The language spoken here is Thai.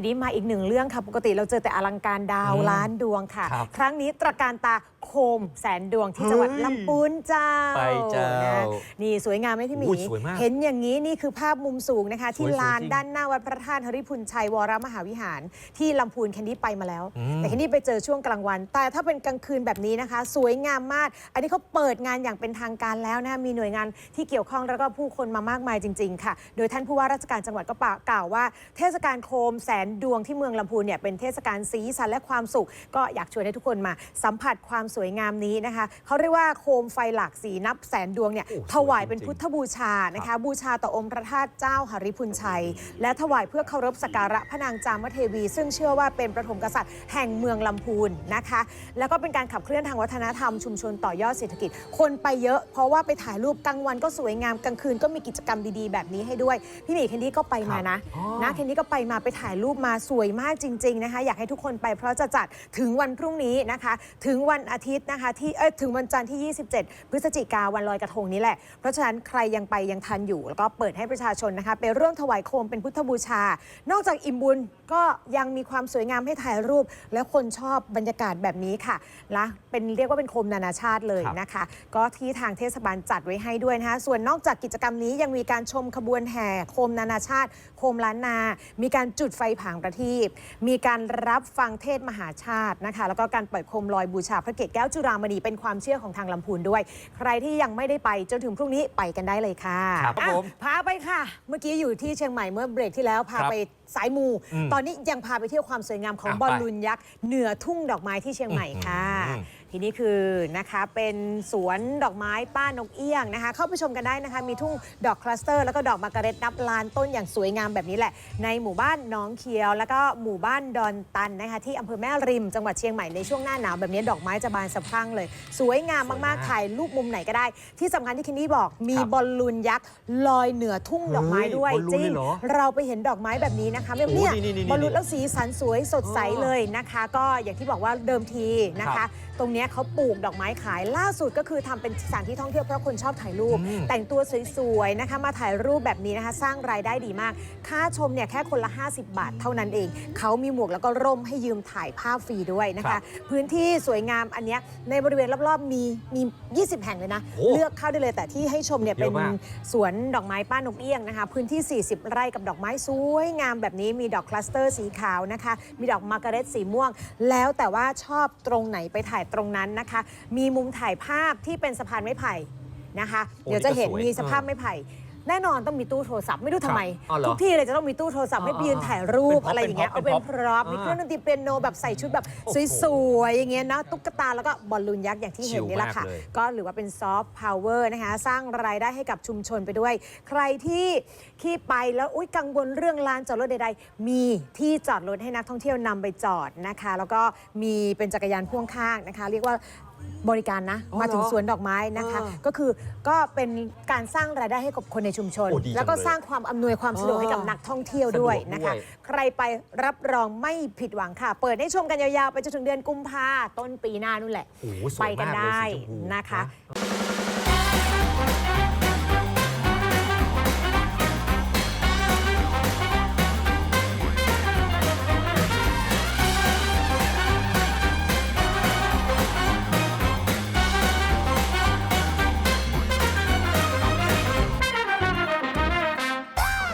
ทีนี้มาอีกหนึ่งเรื่องค่ะ ปกติเราเจอแต่อลังการดาวอืมล้านดวงค่ะ ครับ ครั้งนี้ตระการตาโคมแสนดวงที่จังหวัดเฮ้ยลำพูนเจ้าไปเจ้านะนี่สวยงามไหมพี่หมีอุ้ยสวยมากเห็นอย่างนี้นี่คือภาพมุมสูงนะคะ ที่สวยๆลานจริงด้านหน้าวัดพระธาตุหริพุนชัยวรมหาวิหาร ที่ลำพูนแคนดี้ไปมาแล้ว อืม แต่แคนดี้ไปเจอช่วงกลางวัน แต่ถ้าเป็นกลางคืนแบบนี้นะคะ สวยงามมาก อันนี้เขาเปิดงานอย่างเป็นทางการแล้วนะคะมีหน่วยงานที่เกี่ยวข้องแล้วก็ผู้คนมามากมายจริง ๆ ค่ะ โดยท่านผู้ว่าราชการจังหวัดก็กล่าวว่า เทศกาลโคมแสนดวงที่เมืองลำพูนเนี่ยเป็นเทศกาลสีสันและความสุข ก็อยากชวนให้ทุกคนมาสัมผัสความสวยงามนี้นะคะเขาเรียกว่าโคมไฟหลากสีนับแสนดวงเนี่ยโอ้สวยถวายเป็นจริงๆ พุทธบูชานะคะบูชาต่อองค์พระธาตุเจ้าหริพุนชัย และถวายเพื่อเคารพสักการะพระนางจามเทวี ซึ่งเชื่อว่าเป็นประถมกษัตริย์แห่งเมืองลำพูนนะคะ แล้วก็เป็นการขับเคลื่อนทางวัฒนธรรมชุมชนต่อยอดเศรษฐกิจ คนไปเยอะเพราะว่าไปถ่ายรูปกลางวันก็สวยงามกลางคืนก็มีกิจกรรมดีๆแบบนี้ให้ด้วย พี่หมีแคนดี้ก็ไปมานะอ๋อ นะแคนดี้ก็ไปมาไปถ่ายรูปมาสวยมากจริง ๆนะคะ อยากให้ทุกคนไปเพราะจะจัดถึงวันพรุ่งนี้นะคะ ถึงวันอาทิตย์นะคะที่เอ้ยถึงวันจันทร์ที่ 27 พฤศจิกาวันลอยกระทงนี้แหละ เพราะฉะนั้นใครยังไปยังทันอยู่ แล้วก็เปิดให้ประชาชนนะคะไปร่วมถวายโคมเป็นพุทธบูชา นอกจากอิ่มบุญก็ยังมีความสวยงามให้ถ่ายรูป และคนชอบบรรยากาศแบบนี้ค่ะและเป็นเรียกว่าเป็นโคมนานาชาติเลยครับนะคะ ก็ที่ทางเทศบาลจัดไว้ให้ด้วยนะคะส่วนนอกจากกิจกรรมนี้ยังมีการชมขบวนแห่โคมนานาชาติ โคมล้านนา มีการจุดไฟผางประทีปมีการรับฟังเทศน์มหาชาตินะคะ แล้วก็การปล่อยโคมลอยบูชาพระเกศแก้วจุฬามณีเป็นความเชื่อของทางลำพูนด้วย ใครที่ยังไม่ได้ไปจนถึงพรุ่งนี้ไปกันได้เลยค่ะครับอะผมพาไปค่ะ เมื่อกี้อยู่ที่เชียงใหม่เมื่อเบรกที่แล้วพาครับไปสายมู อืมตอนนี้ยังพาไปเที่ยวความสวยงามของอะบอลไปลูนยักษ์เหนือทุ่งดอกไม้ที่เชียงใหม่ค่ะ อืม ทีนี้คือนะคะเป็นสวนดอกไม้ป้านกเอี้ยงนะคะ เข้าไปชมกันได้นะคะ มีทุ่งดอกคลัสเตอร์ แล้วก็ดอกมาการ์เร็ตนับล้านต้นอย่างสวยงามแบบนี้แหละ ในหมู่บ้านหน้องเคียว แล้วก็หมู่บ้านดอนตันนะคะ ที่อำเภอแม่ริมจังหวัดเชียงใหม่ในช่วงหน้าหนาวแบบนี้ดอกไม้จะบานสะพรั่งเลย สวยงามสวยมามากกๆถ่ายรูปมุมไหนก็ได้ ที่สำคัญที่คินนี่บอกมีครับบอลลูนยักษ์ลอยเหนือทุ่งดอกไม้เฮ้ยด้วยบอลลูนจริเลงยเหรอเราไปเห็นดอกไม้แบบนี้นะคะแบบโอ้เนี่ยนี่นี่นี่บอลลูนนี่แล้วสีสันสวยสดใสอ๋อเลยนะคะ ก็อย่างที่บอกว่าเดิมทีนะครัคะ บ ตรงเนี้ยเขาปลูกดอกไม้ขายล่าสุดก็คือทำเป็นสถานที่ท่องเที่ยวเพราะคนชอบถ่ายรูปอืมแต่งตัวสวยๆนะคะมาถ่ายรูปแบบนี้นะคะ สร้างรายได้ดีมาก ค่าชมเนี่ยแค่คนละ 50 บาทเท่านั้นเอง เขามีหมวกแล้วก็ร่มให้ยืมถ่ายภาพฟรีด้วยนะครัคะบพื้นที่สวยงามอันเนี้ยในบริเวณรอบๆมีมี 20 แห่งเลยนะโอ้เลือกเข้าได้เลยแต่ที่ให้ชมเนี่ยเยเป็อะนมากสวนดอกไม้ป้านกเอี้ยงนะคะ พื้นที่ 40 ไร่กับดอกไม้สวยงามแบบนี้มีดอกคลัสเตอร์สีขาวนะคะ มีดอกมาการ์เร็ตสีม่วง แล้วแต่ว่าชอบตรงไหนไปถ่ายตรงนั้นนะคะ มีมุมถ่ายภาพที่เป็นสะพานไม้ไผ่นะคะ โอ้เดี๋ยวจะเห็นนี่ก็สวยมีสภาพไม้ไผ่ แน่นอนต้องมีตู้โทรศัพท์ไม่รู้ทำไม ครับอ๋อเหรอทุกที่เลยจะต้องมีตู้โทรศัพท์ให้ไปยืนถ่ายรูปเป็นพ็อปอะไรอย่างเงี้ยเป็เอานเป็นพ็อปพร็อพมีอ่าเครื่องดนตรีเปียโนแบบใส่ชุดแบบโอ้โหสวยๆอย่างเงี้ยนะตุ๊กตาแล้วก็บอลลูนยักษ์อย่างที่เห็นนี่แหละค่ะ ชิลมากเลย ก็หรือว่าเป็นซอฟต์พาวเวอร์นะคะ สร้างรายได้ให้กับชุมชนไปด้วย ใครที่ที่ไปแล้วอุ้ยกังวลเรื่องลานจอดรถใดๆ มีที่จอดรถให้นักท่องเที่ยวนำไปจอดนะคะ แล้วก็มีเป็นจักรยานพ่วงข้างนะคะ เรียกว่า บริการนะ อ๋อมาถึงเหรอสวนดอกไม้นะคะ อ่าก็คือก็เป็นการสร้างรายได้ให้กับคนในชุมชน โอ้ดีจังแล้วก็เลยสร้างความอำนวยความสะดวกให้กับอ่านักท่องเที่ยวด้วยสะดวกนะคะ ด้วย ใครไปรับรองไม่ผิดหวังค่ะ เปิดให้ชมกันยาวๆ ไปจนถึงเดือนกุมภาต้นปีหน้านู่นแหละ โอ้โหสไปวยกันมากเลยได้สีชมพูนะคะนะ